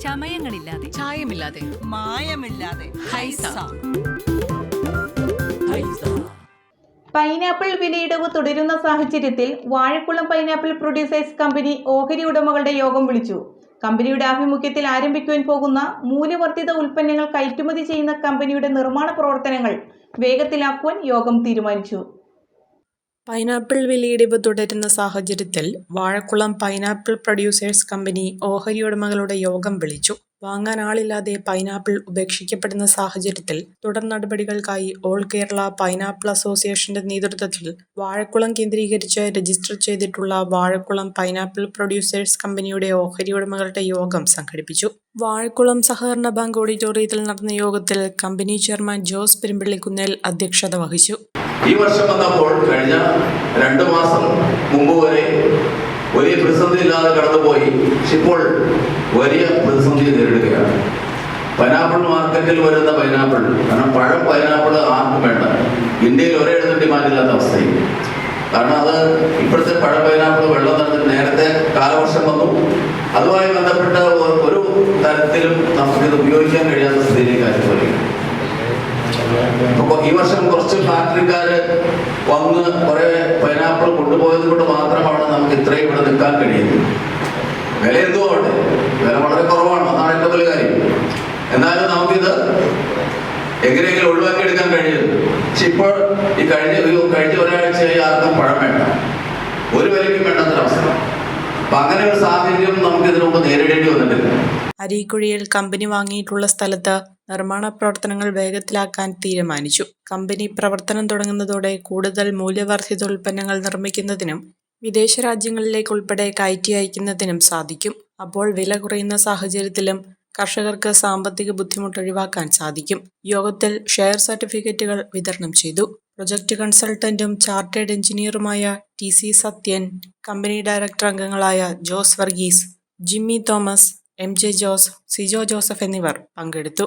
ചമയങ്ങളില്ലാതെ. ചായമില്ലാതെ. മായമില്ലാതെ. Haiza. Pineapple വിലയിടവ് തുടരുന്ന സാഹചര്യത്തിൽ Vazhakulam pineapple producers company ഓഹരി ഉടമകളുടെ യോഗം വിളിച്ചു. കമ്പനിയുടെ ആഭിമുഖ്യത്തിൽ ആരംഭിക്കുവാൻ പോകുന്ന മൂല്യവർദ്ധിത ഉൽപ്പന്നങ്ങൾ കയറ്റുമതി ചെയ്യുന്ന കമ്പനിയുടെ നിർമ്മാണ പ്രവർത്തനങ്ങൾ വേഗത്തിലാക്കുവാൻ യോഗം തീരുമാനിച്ചു. പൈനാപ്പിൾ വിലയിടിവ് തുടരുന്ന സാഹചര്യത്തിൽ വാഴക്കുളം പൈനാപ്പിൾ പ്രൊഡ്യൂസേഴ്സ് കമ്പനി ഓഹരി ഉടമകളുടെ യോഗം വിളിച്ചു. വാങ്ങാൻ ആളില്ലാതെ പൈനാപ്പിൾ ഉപേക്ഷിക്കപ്പെടുന്ന സാഹചര്യത്തിൽ തുടർ നടപടികൾക്കായി ഓൾ കേരള പൈനാപ്പിൾ അസോസിയേഷന്റെ നേതൃത്വത്തിൽ വാഴക്കുളം കേന്ദ്രീകരിച്ച് രജിസ്റ്റർ ചെയ്തിട്ടുള്ള വാഴക്കുളം പൈനാപ്പിൾ പ്രൊഡ്യൂസേഴ്സ് കമ്പനിയുടെ ഓഹരി ഉടമകളുടെ യോഗം സംഘടിപ്പിച്ചു. വാഴക്കുളം സഹകരണ ബാങ്ക് ഓഡിറ്റോറിയത്തിൽ നടന്ന യോഗത്തിൽ കമ്പനി ചെയർമാൻ ജോസ് പെരുമ്പള്ളിക്കുന്നേൽ അധ്യക്ഷത വഹിച്ചു. ഈ വർഷം വന്നപ്പോൾ കഴിഞ്ഞ രണ്ട് മാസം മുമ്പ് വരെ വലിയ പ്രതിസന്ധി ഇല്ലാതെ കടന്നുപോയി. പക്ഷെ ഇപ്പോൾ വലിയ പ്രതിസന്ധി നേരിടുകയാണ്. പൈനാപ്പിൾ മാർക്കറ്റിൽ വരുന്ന പൈനാപ്പിൾ കാരണം പഴം പൈനാപ്പിൾ ആർക്കും വേണ്ട. ഇന്ത്യയിൽ ഒരിടത്തും ഡിമാൻഡില്ലാത്ത അവസ്ഥയിൽ. കാരണം അത് ഇപ്പോഴത്തെ പഴം പൈനാപ്പിൾ വെള്ളം നടന്നിട്ട് നേരത്തെ കാലവർഷം വന്നു. അതുമായി ബന്ധപ്പെട്ട ഒരു തരത്തിലും നമുക്കിത് ഉപയോഗിക്കാൻ കഴിയാത്ത സ്ഥിതിയിലേക്ക് ആയിപ്പോയി. അപ്പൊ ഈ വർഷം കുറച്ച് ഫാക്ടറിക്കാര് വന്ന് കുറെ പൈനാപ്പിൾ കൊണ്ടുപോയത് കൊണ്ട് മാത്രമാണ് നമുക്ക് ഇത്രയും ഇവിടെ നിൽക്കാൻ കഴിയുന്നത്. വില എന്തോ ആവട്ടെ വില വളരെ കുറവാണ്. അതാണ് ഏറ്റവും വലിയ കാര്യം. എന്നാലും നമുക്കിത് എങ്ങനെയെങ്കിലും ഒഴിവാക്കിയെടുക്കാൻ കഴിയുന്നു പക്ഷെ ഇപ്പോൾ ഈ കഴിഞ്ഞ ഒരു കഴിഞ്ഞ ഒരാഴ്ചയായി ആർക്കും പഴം വേണ്ട. ഒരു വിലയ്ക്കും വേണ്ടാത്തൊരവസ്ഥ. അപ്പൊ അങ്ങനെ ഒരു സാഹചര്യം നമുക്ക് ഇതിനു മുമ്പ് നേരിടേണ്ടി വന്നിട്ടില്ല. അരീക്കുഴിയിൽ കമ്പനി വാങ്ങിയിട്ടുള്ള സ്ഥലത്ത് നിർമ്മാണ പ്രവർത്തനങ്ങൾ വേഗത്തിലാക്കാൻ തീരുമാനിച്ചു. കമ്പനി പ്രവർത്തനം തുടങ്ങുന്നതോടെ കൂടുതൽ മൂല്യവർദ്ധിത ഉൽപ്പന്നങ്ങൾ നിർമ്മിക്കുന്നതിനും വിദേശ രാജ്യങ്ങളിലേക്ക് ഉൾപ്പെടെ കയറ്റി അയക്കുന്നതിനും സാധിക്കും. അപ്പോൾ വില കുറയുന്ന സാഹചര്യത്തിലും കർഷകർക്ക് സാമ്പത്തിക ബുദ്ധിമുട്ട് ഒഴിവാക്കാൻ സാധിക്കും. യോഗത്തിൽ ഷെയർ സർട്ടിഫിക്കറ്റുകൾ വിതരണം ചെയ്തു. പ്രൊജക്ട് കൺസൾട്ടന്റും chartered എഞ്ചിനീയറുമായ T C Sathyan company director അംഗങ്ങളായ ജോസ് വർഗീസ് ജിമ്മി തോമസ് എം ജെ ജോസ് സിജോ ജോസഫ് എന്നിവർ പങ്കെടുത്തു.